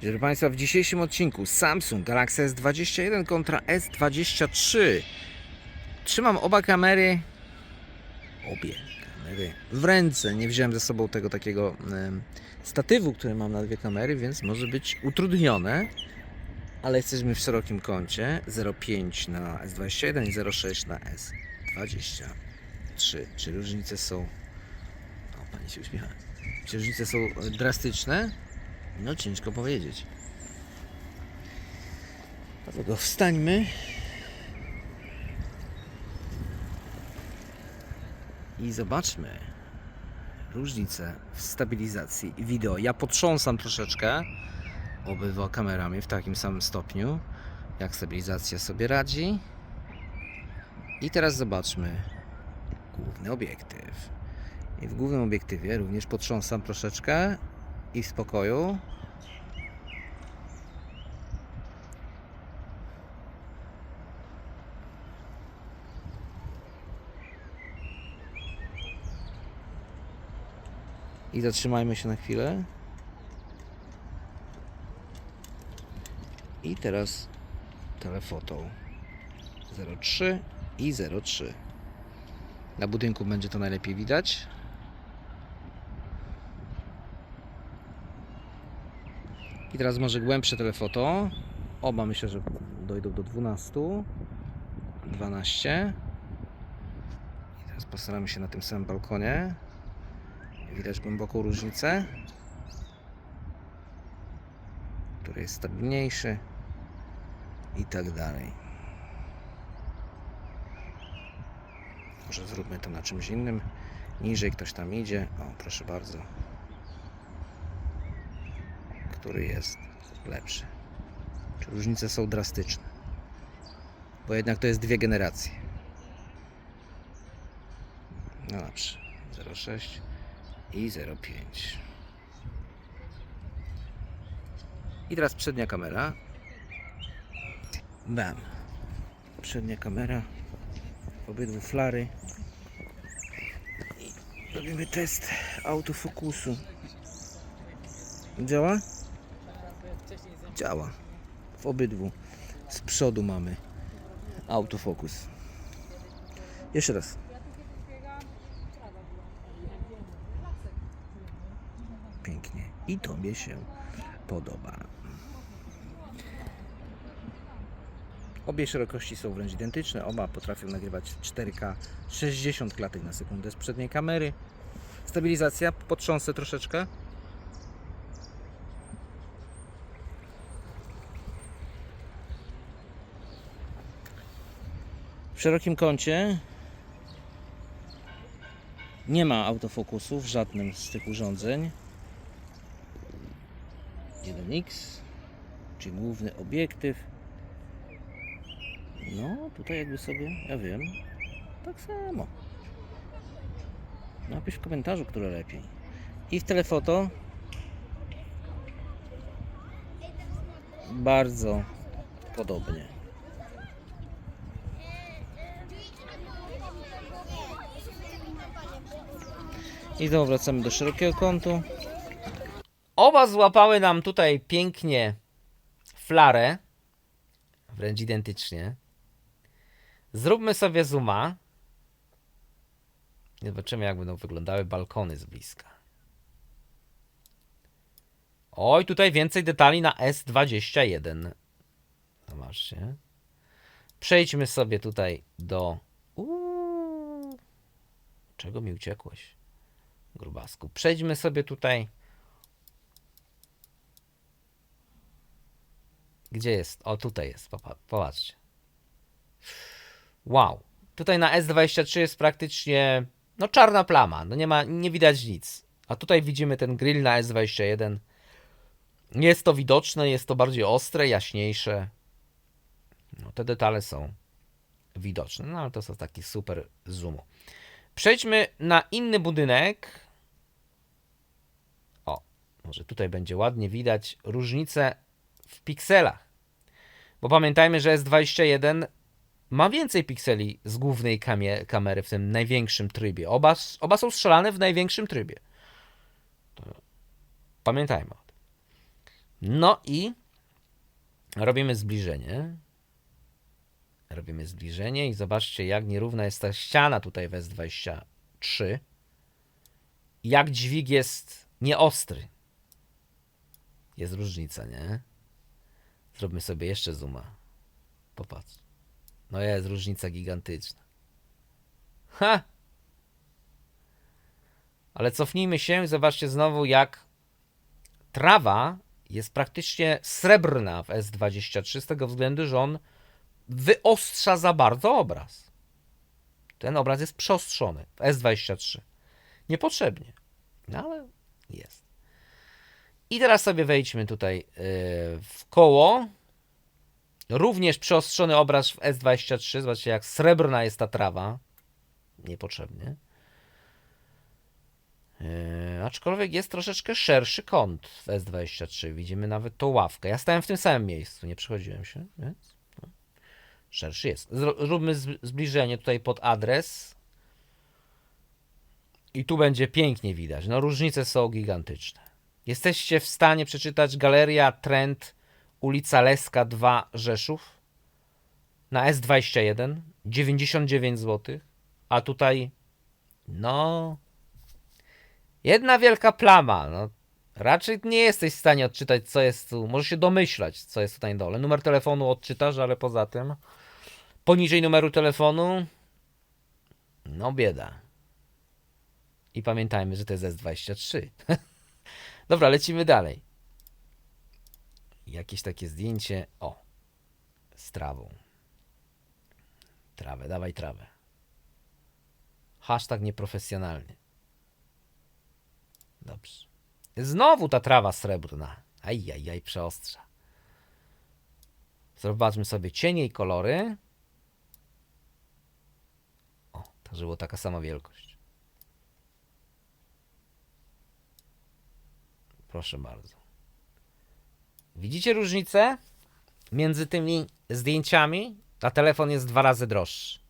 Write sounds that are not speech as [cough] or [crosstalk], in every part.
Proszę Państwa, w dzisiejszym odcinku Samsung Galaxy S21 kontra S23. Trzymam oba kamery, obie kamery w ręce. Nie wziąłem ze sobą tego takiego em, statywu, który mam na dwie kamery, więc może być utrudnione. Ale jesteśmy w szerokim kącie 0,5 na S21 i 0,6 na S23. Czy różnice są. O, pani się uśmiecha. Czy różnice są drastyczne? No ciężko powiedzieć. Dlatego wstańmy. I zobaczmy różnicę w stabilizacji wideo. Ja potrząsam troszeczkę obydwa kamerami w takim samym stopniu, jak stabilizacja sobie radzi. I teraz zobaczmy główny obiektyw. I w głównym obiektywie również potrząsam troszeczkę i spokoju. I zatrzymajmy się na chwilę. I teraz telefotą 03 i 03. Na budynku będzie to najlepiej widać. I teraz może głębsze telefoto. Oba myślę, że dojdą do 12. 12. I teraz postaramy się na tym samym balkonie. Widać głęboką różnicę. Który jest stabilniejszy. I tak dalej. Może zróbmy to na czymś innym. Niżej ktoś tam idzie. O, proszę bardzo który jest lepszy. Czy różnice są drastyczne? Bo jednak to jest dwie generacje. No dobrze. 0,6 i 0,5. I teraz przednia kamera. Bam. Przednia kamera. Obydwu flary. I robimy test autofokusu. Działa? Działa. W obydwu. Z przodu mamy autofokus. Jeszcze raz. Pięknie. I tobie się podoba. Obie szerokości są wręcz identyczne. Oba potrafią nagrywać 4K 60 klatek na sekundę z przedniej kamery. Stabilizacja potrząsę troszeczkę. W szerokim kącie nie ma autofokusu w żadnym z tych urządzeń. 1x, czyli główny obiektyw. No, tutaj jakby sobie, ja wiem, tak samo. Napisz w komentarzu, które lepiej. I w telefoto bardzo podobnie. I znowu wracamy do szerokiego kątu. Oba złapały nam tutaj pięknie flarę. Wręcz identycznie. Zróbmy sobie zooma. I zobaczymy, jak będą wyglądały balkony z bliska. Oj, tutaj więcej detali na S21. Zobaczcie. Przejdźmy sobie tutaj do. Uuu, czego mi uciekłeś? Grubasku. Przejdźmy sobie tutaj. Gdzie jest? O, tutaj jest. Popa- Popatrzcie. Wow. Tutaj na S23 jest praktycznie no czarna plama. No nie ma, nie widać nic. A tutaj widzimy ten grill na S21. Jest to widoczne, jest to bardziej ostre, jaśniejsze. No, te detale są widoczne. No ale to są taki super zoom. Przejdźmy na inny budynek. Może tutaj będzie ładnie widać różnicę w pikselach. Bo pamiętajmy, że S21 ma więcej pikseli z głównej kamie, kamery w tym największym trybie. Oba, oba są strzelane w największym trybie. Pamiętajmy o tym. No i robimy zbliżenie. Robimy zbliżenie i zobaczcie, jak nierówna jest ta ściana tutaj w S23. Jak dźwig jest nieostry. Jest różnica, nie? Zróbmy sobie jeszcze zooma. Popatrz. No jest różnica gigantyczna. Ha! Ale cofnijmy się i zobaczcie znowu, jak trawa jest praktycznie srebrna w S23 z tego względu, że on wyostrza za bardzo obraz. Ten obraz jest przeostrzony w S23. Niepotrzebnie. No ale jest. I teraz sobie wejdźmy tutaj yy, w koło. Również przeostrzony obraz w S23. Zobaczcie, jak srebrna jest ta trawa. Niepotrzebnie. Yy, aczkolwiek jest troszeczkę szerszy kąt w S23. Widzimy nawet tą ławkę. Ja stałem w tym samym miejscu, nie przychodziłem się, więc no, szerszy jest. Zróbmy zbliżenie tutaj pod adres. I tu będzie pięknie widać. No różnice są gigantyczne. Jesteście w stanie przeczytać Galeria Trend ulica Leska 2 Rzeszów na S21 99 zł, a tutaj no jedna wielka plama. No, raczej nie jesteś w stanie odczytać co jest tu. Możesz się domyślać co jest tutaj na dole. Numer telefonu odczytasz, ale poza tym poniżej numeru telefonu no bieda. I pamiętajmy, że to jest S23. [laughs] Dobra, lecimy dalej. Jakieś takie zdjęcie. O. Z trawą. Trawę, dawaj trawę. Hashtag nieprofesjonalny. Dobrze. Znowu ta trawa srebrna. Ajajaj, przeostrza. Zobaczmy sobie cienie i kolory. O, żeby była taka sama wielkość. Proszę bardzo. Widzicie różnicę między tymi zdjęciami? A telefon jest dwa razy droższy.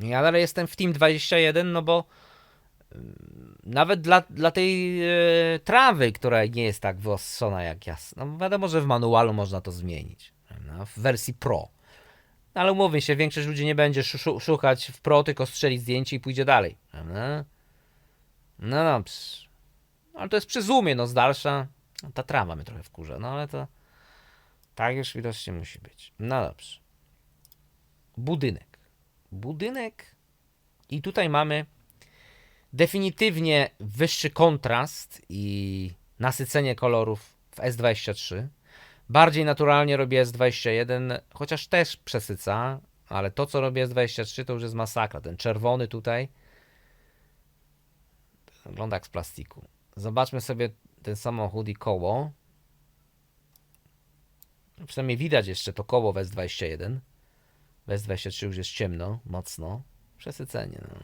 Ja dalej jestem w Team 21, no bo ym, nawet dla, dla tej e, trawy, która nie jest tak wyostrzona jak jasna, no wiadomo, że w manualu można to zmienić. No, w wersji Pro. No, ale umówmy się, większość ludzi nie będzie szu- szukać w Pro, tylko strzeli zdjęcie i pójdzie dalej. No, no dobrze. Ale to jest przy zoomie, no z dalsza. No, ta trawa mnie trochę wkurza, no ale to tak już widocznie musi być. No dobrze. Budynek. Budynek. I tutaj mamy definitywnie wyższy kontrast i nasycenie kolorów w S23. Bardziej naturalnie robi S21, chociaż też przesyca, ale to co robi S23 to już jest masakra. Ten czerwony tutaj wygląda jak z plastiku. Zobaczmy sobie ten samochód i koło. Przynajmniej widać jeszcze to koło w S21. W S23 już jest ciemno, mocno. Przesycenie. No.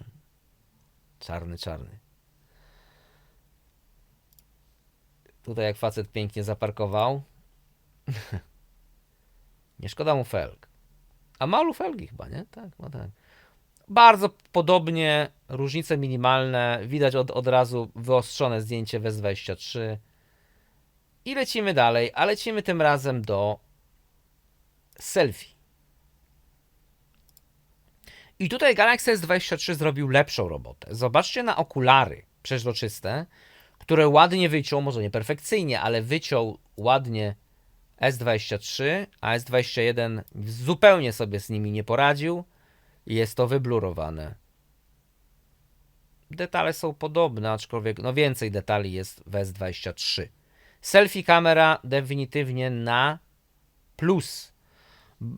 Czarny, czarny. Tutaj jak facet pięknie zaparkował. [laughs] nie szkoda mu felg. A malu felgi chyba, nie? Tak, no tak. Bardzo podobnie, różnice minimalne. Widać od, od razu wyostrzone zdjęcie w S23. I lecimy dalej, a lecimy tym razem do selfie. I tutaj Galaxy S23 zrobił lepszą robotę. Zobaczcie na okulary przeźroczyste, które ładnie wyciął, może nie perfekcyjnie, ale wyciął ładnie S23, a S21 zupełnie sobie z nimi nie poradził. Jest to wyblurowane. Detale są podobne, aczkolwiek no więcej detali jest w S23. Selfie kamera definitywnie na plus.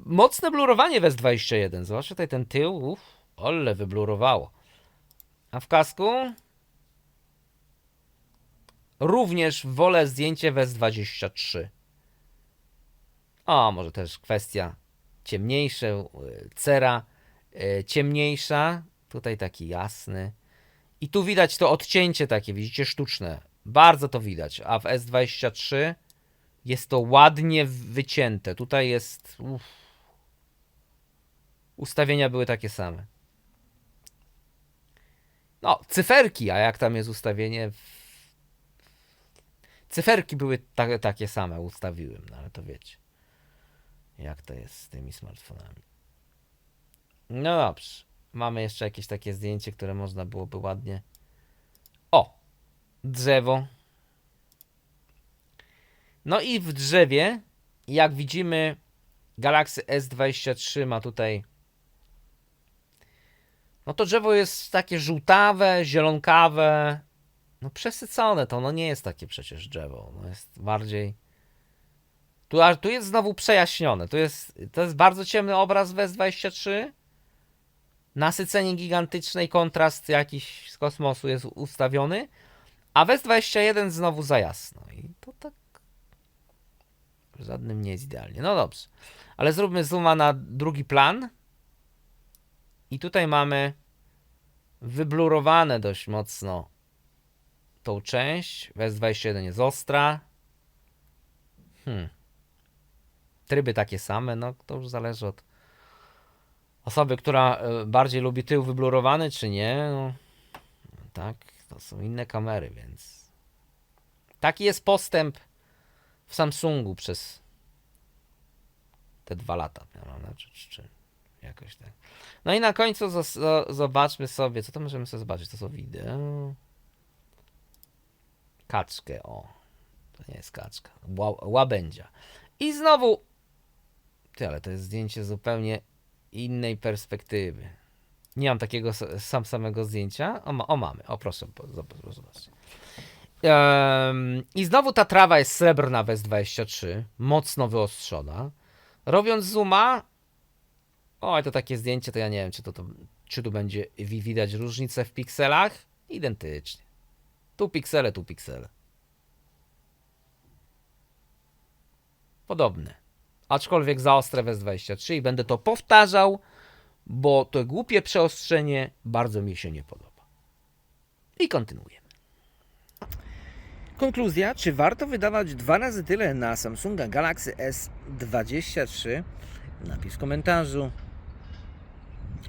Mocne blurowanie w S21. Zobaczcie tutaj ten tył. Uff, ole wyblurowało. A w kasku? Również wolę zdjęcie w S23. O, może też kwestia ciemniejsze, cera ciemniejsza. Tutaj taki jasny. I tu widać to odcięcie takie, widzicie, sztuczne. Bardzo to widać. A w S23 jest to ładnie wycięte. Tutaj jest. Uff. Ustawienia były takie same. No, cyferki, a jak tam jest ustawienie Cyferki były ta, takie same, ustawiłem, no ale to wiecie. Jak to jest z tymi smartfonami. No dobrze. Mamy jeszcze jakieś takie zdjęcie, które można byłoby ładnie. O! Drzewo. No i w drzewie, jak widzimy, Galaxy S23 ma tutaj. No to drzewo jest takie żółtawe, zielonkawe. No przesycone to, no nie jest takie przecież drzewo. No jest bardziej. Tu, tu jest znowu przejaśnione. Tu jest, to jest bardzo ciemny obraz w S23. Nasycenie gigantyczne i kontrast jakiś z kosmosu jest ustawiony. A w S21 znowu za jasno. I to tak. Żadnym nie jest idealnie. No dobrze. Ale zróbmy zooma na drugi plan. I tutaj mamy wyblurowane dość mocno tą część. W S21 jest ostra. Hmm. Tryby takie same, no to już zależy od osoby, która e, bardziej lubi tył wyblurowany, czy nie. No, tak, to są inne kamery, więc taki jest postęp w Samsungu przez te dwa lata, prawda? Czy, czy, czy jakoś tak. No i na końcu zobaczmy sobie, co to możemy sobie zobaczyć, to są wideo. Kaczkę, o. To nie jest kaczka, Ła- łabędzia. I znowu, ty, ale to jest zdjęcie zupełnie innej perspektywy. Nie mam takiego sam samego zdjęcia. O, o mamy, o proszę, zobaczcie. Em, I znowu ta trawa jest srebrna w S23, mocno wyostrzona. Robiąc zooma, oj, to takie zdjęcie, to ja nie wiem, czy, to, to, czy tu będzie wi- widać różnicę w pikselach. Identycznie. Tu piksele, tu piksele. Podobne. Aczkolwiek za ostre w S23 i będę to powtarzał, bo to głupie przeostrzenie bardzo mi się nie podoba. I kontynuujemy. Konkluzja, czy warto wydawać dwa razy tyle na Samsunga Galaxy S23? Napis w komentarzu.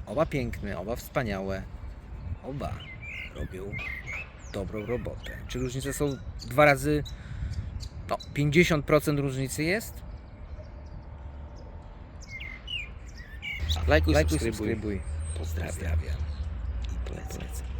Oba piękne, oba wspaniałe. Oba robią dobrą robotę. Czy różnice są dwa razy, no 50% różnicy jest? Lajkuj, subskrybuj. Pozdrawiam. I polecam.